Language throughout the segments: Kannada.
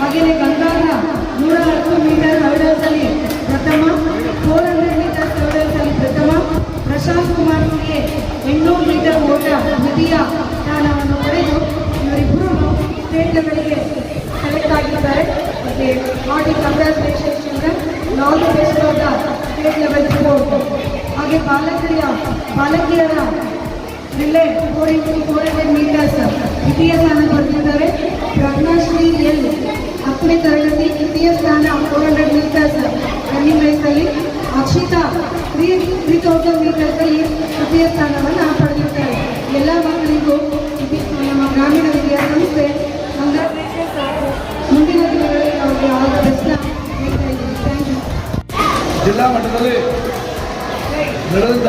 ಹಾಗೆಯೇ ಗಂಗಾಧರ ನೂರ ಹತ್ತು ಮೀಟರ್ ಹರ್ಡಲ್ಸಲ್ಲಿ ಪ್ರಥಮ ಫೋರ್ ಹಂಡ್ರೆಡ್ ಮೀಟರ್ ಹರ್ಡಲ್ಸಲ್ಲಿ ಪ್ರಥಮ, ಪ್ರಶಾಂತ್ ಕುಮಾರ್ ಸಿಎ ಎಂಟುನೂರು ಮೀಟರ್ ಓಟ ದ್ವಿತೀಯ ಸ್ಥಾನವನ್ನು ಪಡೆದು ಇವರಿಬ್ಬರೂ ಸ್ಟೇಟ್ ಲೆವೆಲ್ಗೆ ಸೆಲೆಕ್ಟ್ ಆಗಿದ್ದಾರೆ. Okay not in congratulation children all the best of state level ಹಾಗೆ ಬಾಲಕಿಯ, ಬಾಲಕಿಯರ relay four into four hundred metres ದ್ವಿತೀಯ ಸ್ಥಾನ ಪಡೆದಿದ್ದಾರೆ ಪ್ರಜ್ಞಾಶ್ರೀ ಎಲ್ ಹತ್ತನೇ ತರಗತಿ ದ್ವಿತೀಯ ಸ್ಥಾನ ಫೋರ್ ಹಂಡ್ರೆಡ್ ಮೀಟರ್ಸ್ ರನ್ನಿಂಗ್ ರೇಸಲ್ಲಿ ಅಕ್ಷಿತಾ ತ್ರೀ ತ್ರೀ ತೌಸಂಡ್ ಮೀಟರ್ಸಲ್ಲಿ ತೃತೀಯ ಸ್ಥಾನವನ್ನು ಪಡೆದಿದ್ದಾರೆ. ಎಲ್ಲ ಮಕ್ಕಳಿಗೂ ನಮ್ಮ ಗ್ರಾಮೀಣ ವಿದ್ಯಾಸಂಸ್ಥೆ ಮುಂದಿನ ದಿನಗಳಲ್ಲಿ ಅವರಿಗೆ ಆಲ್ ದ ಬೆಸ್ಟ್ನ ಥ್ಯಾಂಕ್ ಯು ಜಿಲ್ಲಾ ಮಟ್ಟದಲ್ಲಿ ನಡೆದಂಥ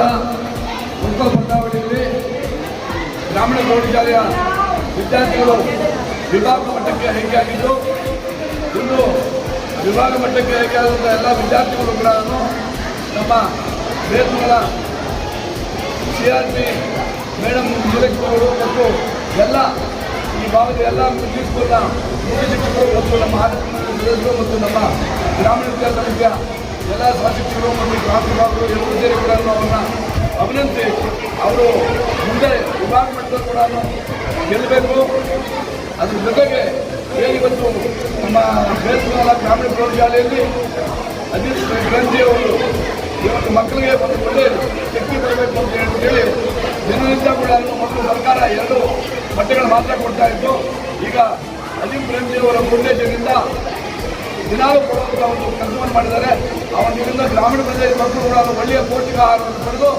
ಮುಖ ಪಂದ್ಯಾವಳಿಯಲ್ಲಿ ಗ್ರಾಮೀಣ ಪ್ರೌಢಶಾಲೆಯ ವಿದ್ಯಾರ್ಥಿಗಳು ವಿಭಾಗ ಮಟ್ಟಕ್ಕೆ ಆಯ್ಕೆಯಾಗಿದ್ದು, ಇನ್ನು ವಿಭಾಗ ಮಟ್ಟಕ್ಕೆ ಆಯ್ಕೆಯಾದಂಥ ಎಲ್ಲ ವಿದ್ಯಾರ್ಥಿಗಳು ಕೂಡ ನಮ್ಮ ಬೇತುಗಳ ಸಿ ಆರ್ ಪಿ ಮೇಡಮ್ ಅವರು ಮತ್ತು ಎಲ್ಲ ಈ ಭಾಗದ ಎಲ್ಲ ಮುಖ್ಯ ಸ್ಕೂಲ್ನ ಮುಖ್ಯ ಶಿಕ್ಷಕರು ಮತ್ತು ನಮ್ಮ ಆಡಳಿತ ಮತ್ತು ನಮ್ಮ ಗ್ರಾಮೀಣ ವಿದ್ಯಾರ್ಥಿಗಳ ಎಲ್ಲ ಸಹಶಿಕ್ಷಕರು ಮತ್ತು ಗ್ರಾಮ ವಿಭಾಗಗಳು ಎಲ್ಲರೂ ಸೇರಿ ಕೂಡ ಅವರನ್ನು ಅಭಿನಂದಿಸಿ ಅವರು ಮುಂದೆ ವಿಭಾಗ ಮಟ್ಟದಲ್ಲಿ ಕೂಡ ಗೆಲ್ಲಬೇಕು. ಅದ್ರ ಜೊತೆಗೆ ಇವತ್ತು ನಮ್ಮ ಬೇಸರ ಗ್ರಾಮೀಣ ಪ್ರೌಢಶಾಲೆಯಲ್ಲಿ ಅಜಿತ್ ಅವರು ಇವತ್ತು ಮಕ್ಕಳಿಗೆ ಒಂದು ಒಳ್ಳೆ ಶಕ್ತಿ ಬರಬೇಕು ಅಂತ ಹೇಳಿ ದಿನನಿತ್ಯ ಕೂಡ ಮತ್ತು ಸರ್ಕಾರ ಎರಡು ಬಟ್ಟೆಗಳು ಮಾತ್ರ ಕೊಡ್ತಾ ಇತ್ತು. ಈಗ ಅಜಿತ್ ಅವರ ನಿರ್ದೇಶನದಿಂದ ದಿನಾಲು ಕೊಡುವಂಥ ಒಂದು ಕೆಲಸವನ್ನು ಮಾಡಿದ್ದಾರೆ. ಅವನಿಂದ ಗ್ರಾಮೀಣ ಪ್ರದೇಶದ ಮಕ್ಕಳು ಕೂಡ ಒಳ್ಳೆಯ ಪೌಷ್ಟಿಕ ಆಹಾರವನ್ನು ಪಡೆದು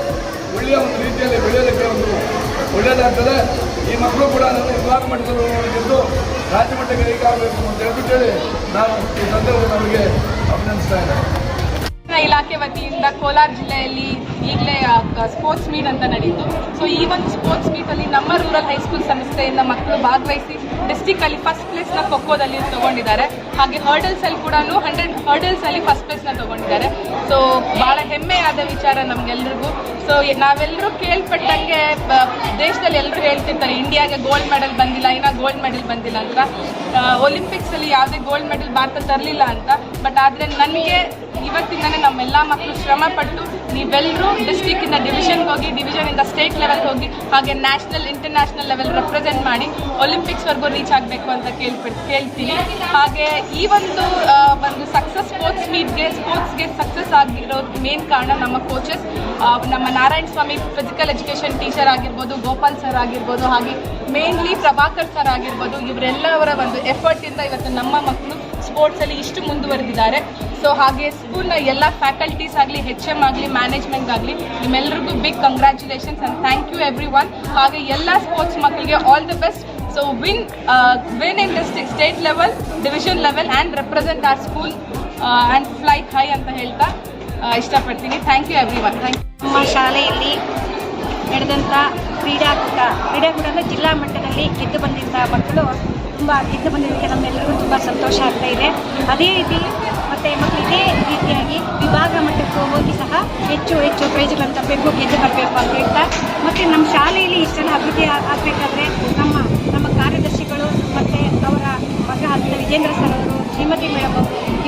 ಒಳ್ಳೆಯ ಒಂದು ರೀತಿಯಲ್ಲಿ ಬೆಳೆಯೋದಕ್ಕೆ ಒಂದು ಒಳ್ಳೆಯದಾಗ್ತದೆ ಈ ಮಕ್ಕಳು ಕೂಡ ನನ್ನ ಬ್ಲಾಕ್ ಮಟ್ಟದಲ್ಲಿ ರಾಜ್ಯ ಮಟ್ಟಕ್ಕೆ ಆಗಬೇಕು ಅಂತ ಹೇಳ್ಬಿಟ್ಟು ಹೇಳಿ ನಾನು ಈ ಸಂದರ್ಭದಲ್ಲಿ ಅವರಿಗೆ ಅಭಿನಂದಿಸ್ತಾ ಇದ್ದೇನೆ. ಇಲಾಖೆ ವತಿಯಿಂದ ಕೋಲಾರ ಜಿಲ್ಲೆಯಲ್ಲಿ ಈಗಲೇ ಸ್ಪೋರ್ಟ್ಸ್ ಮೀಟ್ ಅಂತ ನಡೀತು ಸೊ ಈ ಒಂದು ಸ್ಪೋರ್ಟ್ಸ್ ಮೀಟ್ ನಮ್ಮ ರೂರಲ್ ಹೈಸ್ಕೂಲ್ ಸಂಸ್ಥೆಯಿಂದ ಮಕ್ಕಳು ಭಾಗವಹಿಸಿ ಡಿಸ್ಟಿಕ್ ಅಲ್ಲಿ ಫಸ್ಟ್ ಪ್ಲೇಸ್ನ ಖೋಖೋದಲ್ಲಿ ತಗೊಂಡಿದ್ದಾರೆ. ಹಾಗೆ ಹರ್ಡಲ್ಸ್ ಅಲ್ಲಿ ಕೂಡ ಹಂಡ್ರೆಡ್ ಹರ್ಡಲ್ಸ್ ಅಲ್ಲಿ ಫಸ್ಟ್ ಪ್ಲೇಸ್ನ ತಗೊಂಡಿದ್ದಾರೆ. ಸೊ ಬಹಳ ಹೆಮ್ಮೆಯಾದ ವಿಚಾರ ನಮ್ಗೆಲ್ರಿಗೂ. ಸೊ ನಾವೆಲ್ಲರೂ ಕೇಳ್ಪಟ್ಟಂಗೆ ದೇಶದಲ್ಲಿ ಎಲ್ಲರೂ ಹೇಳ್ತಿರ್ತಾರೆ, ಇಂಡಿಯಾಗೆ ಗೋಲ್ಡ್ ಮೆಡಲ್ ಬಂದಿಲ್ಲ, ಇನ್ನ ಗೋಲ್ಡ್ ಮೆಡಲ್ ಬಂದಿಲ್ಲ ಅಂತ. ಒಲಿಂಪಿಕ್ಸ್ ಅಲ್ಲಿ ಯಾವುದೇ ಗೋಲ್ಡ್ ಮೆಡಲ್ ಭಾರತ ತರಲಿಲ್ಲ ಅಂತ. ಬಟ್ ಆದ್ರೆ ನನಗೆ ಇವತ್ತಿಂದನೇ ನಮ್ಮೆಲ್ಲ ಮಕ್ಕಳು ಶ್ರಮ ಪಟ್ಟು ನೀವೆಲ್ಲರೂ ಡಿಸ್ಟಿಕ್ಕಿಂದ ಡಿವಿಷನ್ಗೆ ಹೋಗಿ ಡಿವಿಷನಿಂದ ಸ್ಟೇಟ್ ಲೆವೆಲ್ಗೆ ಹೋಗಿ, ಹಾಗೆ ನ್ಯಾಷನಲ್ ಇಂಟರ್ನ್ಯಾಷನಲ್ ಲೆವೆಲ್ ರೆಪ್ರೆಸೆಂಟ್ ಮಾಡಿ ಒಲಿಂಪಿಕ್ಸ್ವರೆಗೂ ರೀಚ್ ಆಗಬೇಕು ಅಂತ ಕೇಳ್ಬಿಟ್ಟು ಕೇಳ್ತೀನಿ. ಹಾಗೆ ಈ ಒಂದು ಒಂದು ಸಕ್ಸಸ್ ಸ್ಪೋರ್ಟ್ಸ್ ಮೀಟ್ಗೆ ಸ್ಪೋರ್ಟ್ಸ್ಗೆ ಸಕ್ಸಸ್ ಆಗಿರೋದು ಮೇನ್ ಕಾರಣ ನಮ್ಮ ಕೋಚಸ್ ನಮ್ಮ Narayana Swamy physical education teacher ಆಗಿರ್ಬೋದು, ಗೋಪಾಲ್ ಸರ್ ಆಗಿರ್ಬೋದು, ಹಾಗೆ ಮೇನ್ಲಿ ಪ್ರಭಾಕರ್ ಸರ್ ಆಗಿರ್ಬೋದು, ಇವರೆಲ್ಲವರ ಒಂದು ಎಫರ್ಟಿಂದ ಇವತ್ತು ನಮ್ಮ ಮಕ್ಕಳು ಸ್ಪೋರ್ಟ್ಸಲ್ಲಿ ಇಷ್ಟು ಮುಂದುವರೆದಿದ್ದಾರೆ. ಸೊ ಹಾಗೆ ಸ್ಕೂಲ್ನ ಎಲ್ಲ ಫ್ಯಾಕಲ್ಟೀಸ್ ಆಗಲಿ ಹೆಚ್ ಎಂ ಆಗಲಿ ಮ್ಯಾನೇಜ್ಮೆಂಟ್ ಆಗಲಿ ನಿಮ್ಮೆಲ್ಲರಿಗೂ big congratulations and thank you everyone ಹಾಗೆ ಎಲ್ಲ ಸ್ಪೋರ್ಟ್ಸ್ ಮಕ್ಕಳಿಗೆ all the best so win win in district state level division level and represent our school and fly high ಅಂತ ಹೇಳ್ತಾ ಆ, ಇಷ್ಟಪಡ್ತೀನಿ. Thank you everyone thank you ನಮ್ಮ ಶಾಲೆಯಲ್ಲಿ ನಡೆದಂಥ ಕ್ರೀಡಾಕೂಟ ಕ್ರೀಡಾಕೂಟ ಅಂದರೆ ಜಿಲ್ಲಾ ಮಟ್ಟದಲ್ಲಿ ಗೆದ್ದು ಬಂದಿದ್ದ ಮಕ್ಕಳು ತುಂಬ ಗೆದ್ದು ಬಂದಿದ್ದಕ್ಕೆ ನಮ್ಮೆಲ್ಲರಿಗೂ ತುಂಬ ಸಂತೋಷ ಆಗ್ತಾ ಇದೆ. ಅದೇ ರೀತಿ ಮತ್ತು ಮಕ್ಕಳು ಇದೇ ರೀತಿಯಾಗಿ ವಿಭಾಗ ಮಟ್ಟಕ್ಕೆ ಹೋಗಿ ಸಹ ಹೆಚ್ಚು ಹೆಚ್ಚು ಪ್ರೈಜ್ಗಳನ್ನು ತಪ್ಪಬೇಕು ಗೆದ್ದು ಬರಬೇಕು ಅಂತ ಹೇಳ್ತಾ, ಮತ್ತು ನಮ್ಮ ಶಾಲೆಯಲ್ಲಿ ಇಷ್ಟೆಲ್ಲ ಅಭಿವೃದ್ಧಿ ಆಗಬೇಕಾದ್ರೆ ನಮ್ಮ ನಮ್ಮ ಕಾರ್ಯದರ್ಶಿಗಳು ಮತ್ತು ಅವರ ಮಗ ಅಂತ ವಿಜೇಂದ್ರ ಸರ್ ಶ್ರೀಮತಿ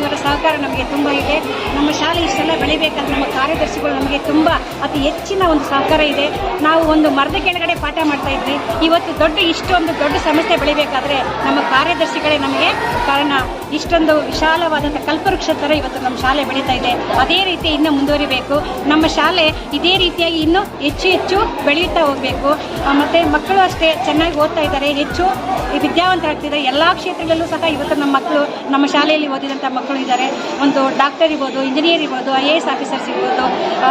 ಇವರ ಸಹಕಾರ ನಮಗೆ ತುಂಬ ಇದೆ. ನಮ್ಮ ಶಾಲೆ ಇಷ್ಟೆಲ್ಲ ಬೆಳಿಬೇಕಂತ ನಮ್ಮ ಕಾರ್ಯದರ್ಶಿಗಳು ನಮಗೆ ತುಂಬ ಅತಿ ಹೆಚ್ಚಿನ ಒಂದು ಸಹಕಾರ ಇದೆ. ನಾವು ಒಂದು ಮರದ ಕೆಳಗಡೆ ಪಾಠ ಮಾಡ್ತಾ ಇದ್ವಿ. ಇವತ್ತು ದೊಡ್ಡ ಇಷ್ಟೊಂದು ದೊಡ್ಡ ಸಮಸ್ಯೆ ಬೆಳಿಬೇಕಾದ್ರೆ ನಮ್ಮ ಕಾರ್ಯದರ್ಶಿಗಳೇ ನಮಗೆ ಕಾರಣ. ಇಷ್ಟೊಂದು ವಿಶಾಲವಾದಂಥ ಕಲ್ಪವೃಕ್ಷ ಥರ ಇವತ್ತು ನಮ್ಮ ಶಾಲೆ ಬೆಳೀತಾ ಇದೆ. ಅದೇ ರೀತಿ ಇನ್ನೂ ಮುಂದುವರಿಬೇಕು. ನಮ್ಮ ಶಾಲೆ ಇದೇ ರೀತಿಯಾಗಿ ಇನ್ನೂ ಹೆಚ್ಚು ಹೆಚ್ಚು ಬೆಳೆಯುತ್ತಾ ಹೋಗಬೇಕು. ಮತ್ತು ಮಕ್ಕಳು ಅಷ್ಟೇ ಚೆನ್ನಾಗಿ ಓದ್ತಾ ಇದ್ದಾರೆ. ಹೆಚ್ಚು ವಿದ್ಯಾವಂತರಾಗ್ತಿದ್ದಾರೆ. ಎಲ್ಲ ಕ್ಷೇತ್ರಗಳಲ್ಲೂ ಸಹ ಇವತ್ತು ನಮ್ಮ ಮಕ್ಕಳು ನಮ್ಮ ಶಾಲೆಯಲ್ಲಿ ಓದಿದಂಥ ಮಕ್ಕಳು ಇದ್ದಾರೆ. ಒಂದು ಡಾಕ್ಟರ್ ಇರ್ಬೋದು ಇಂಜಿನಿಯರ್ ಇರ್ಬೋದು ಐ ಎ ಎಸ್ ಆಫೀಸರ್ಸ್ ಇರ್ಬೋದು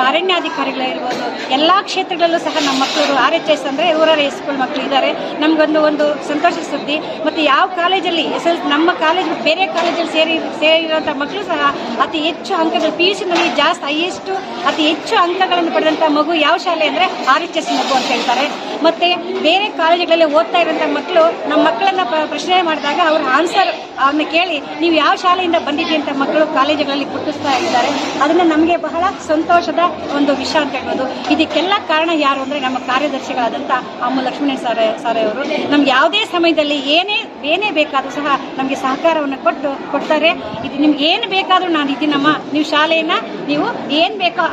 ಅರಣ್ಯಾಧಿಕಾರಿಗಳಿರ್ಬೋದು ಎಲ್ಲ ಕ್ಷೇತ್ರಗಳಲ್ಲೂ ಸಹ ನಮ್ಮ ಮಕ್ಕಳು ಆರ್ ಎಚ್ ಎಸ್ ಅಂದರೆ ರೂರಲ್ ಹೈಸ್ಕೂಲ್ ಮಕ್ಕಳು ಇದ್ದಾರೆ. ನಮಗೊಂದು ಒಂದು ಸಂತೋಷ ಸುದ್ದಿ. ಮತ್ತು ಯಾವ ಕಾಲೇಜಲ್ಲಿ ಎಸ್ ಎಲ್ ನಮ್ಮ ಕಾಲೇಜ್ ಬೇರೆ ಕಾಲೇಜಲ್ಲಿ ಸೇರಿ ಸೇರಿರುವಂಥ ಮಕ್ಕಳು ಸಹ ಅತಿ ಹೆಚ್ಚು ಅಂಕಗಳು ಪಿ ಯು ಸಿನಲ್ಲಿ ಜಾಸ್ತಿ ಹೈಯೆಸ್ಟು ಅತಿ ಹೆಚ್ಚು ಅಂಕಗಳನ್ನು ಪಡೆದಂಥ ಮಗು ಯಾವ ಶಾಲೆ ಅಂದರೆ ಆರ್ ಎಚ್ ಎಸ್ ಮಗು ಅಂತ ಹೇಳ್ತಾರೆ. ಮತ್ತು ಬೇರೆ ಕಾಲೇಜುಗಳಲ್ಲಿ ಓದ್ತಾ ಇರುವಂಥ ಮಕ್ಕಳು, ನಮ್ಮ ಮಕ್ಕಳನ್ನು ಪ್ರ- ಪ್ರಶ್ನೆ ಮಾಡಿದಾಗ ಅವ್ರ ಆನ್ಸರ್ ಅವ್ರನ್ನ ಕೇಳಿ, ನೀವು ಯಾವ ಶಾಲೆಯಿಂದ ಬಂದಿದ್ದೀವಿ ಅಂತ ಮಕ್ಕಳು ಕಾಲೇಜುಗಳಲ್ಲಿ ಗುರುತಿಸ್ತಾ ಇದ್ದಾರೆ. ಅದನ್ನು ನಮಗೆ ಬಹಳ ಸಂತೋಷದ ಒಂದು ವಿಷಯ ಅಂತ ಹೇಳ್ಬೋದು. ಇದಕ್ಕೆಲ್ಲ ಕಾರಣ ಯಾರು ಅಂದರೆ ನಮ್ಮ ಕಾರ್ಯದರ್ಶಿಗಳಾದಂಥ ಅಮ್ಮು ಲಕ್ಷ್ಮಣ ಸಾರೆ, ಸಾರೆಯವರು. ನಮ್ಗೆ ಯಾವುದೇ ಸಮಯದಲ್ಲಿ ಏನೇ ಏನೇ ಬೇಕಾದರೂ ಸಹ ನಮಗೆ ಸಹಕಾರವನ್ನು ಕೊಟ್ಟು, ಕೊಡ್ತಾರೆ. ಇದು ನಿಮ್ಗೆ ಏನು ಬೇಕಾದರೂ ನಾನು ಇದ್ದೀನಮ್ಮ ನೀವು ಶಾಲೆಯನ್ನು, ನೀವು ಏನು ಬೇಕೋ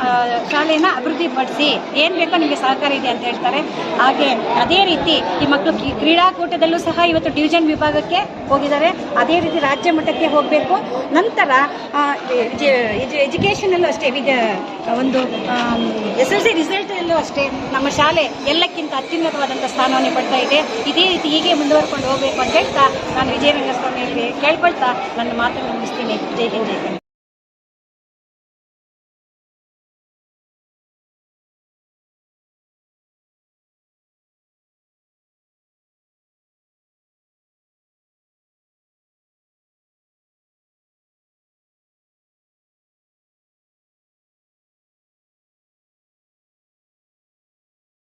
ಶಾಲೆಯನ್ನು ಅಭಿವೃದ್ಧಿ ಪಡಿಸಿ. ಏನು ಬೇಕೋ ನಿಮಗೆ ಸಹಕಾರ ಇದೆ ಅಂತ ಹೇಳ್ತಾರೆ. ಹಾಗೆ ಅದೇ ರೀತಿ ಈ ಮಕ್ಕಳು ಕ್ರೀಡಾಕೂಟದಲ್ಲೂ ಸಹ ಇವತ್ತು ಡಿವಿಷನ್ ವಿಭಾಗಕ್ಕೆ ಹೋಗಿದ್ದಾರೆ. ಅದೇ ರೀತಿ ರಾಜ್ಯ ಮಟ್ಟಕ್ಕೆ ಹೋಗಬೇಕು. ನಂತರ ಎಜುಕೇಷನಲ್ಲೂ ಅಷ್ಟೇ ವಿದ ಒಂದು ಎಸ್ ಎಲ್ ಸಿ ರಿಸಲ್ಟಲ್ಲೂ ಅಷ್ಟೇ ನಮ್ಮ ಶಾಲೆ ಎಲ್ಲಕ್ಕಿಂತ ಅತ್ಯುನ್ನತವಾದಂಥ ಸ್ಥಾನವನ್ನು ಪಡ್ತಾ ಇದೆ. ಇದೇ ರೀತಿ ಹೀಗೆ ಮುಂದುವರ್ಕೊಂಡು ಹೋಗಬೇಕು ಅಂತ ಹೇಳ್ತಾ ನಾನು ವಿಜಯರಂಗಸ್ವಾಮಿಯಲ್ಲಿ ಕೇಳ್ಕೊಳ್ತಾ ನನ್ನ ಮಾತನ್ನು ಮುಗಿಸ್ತೀನಿ. ಜೈ ಹಿಂದ್, ಜೈ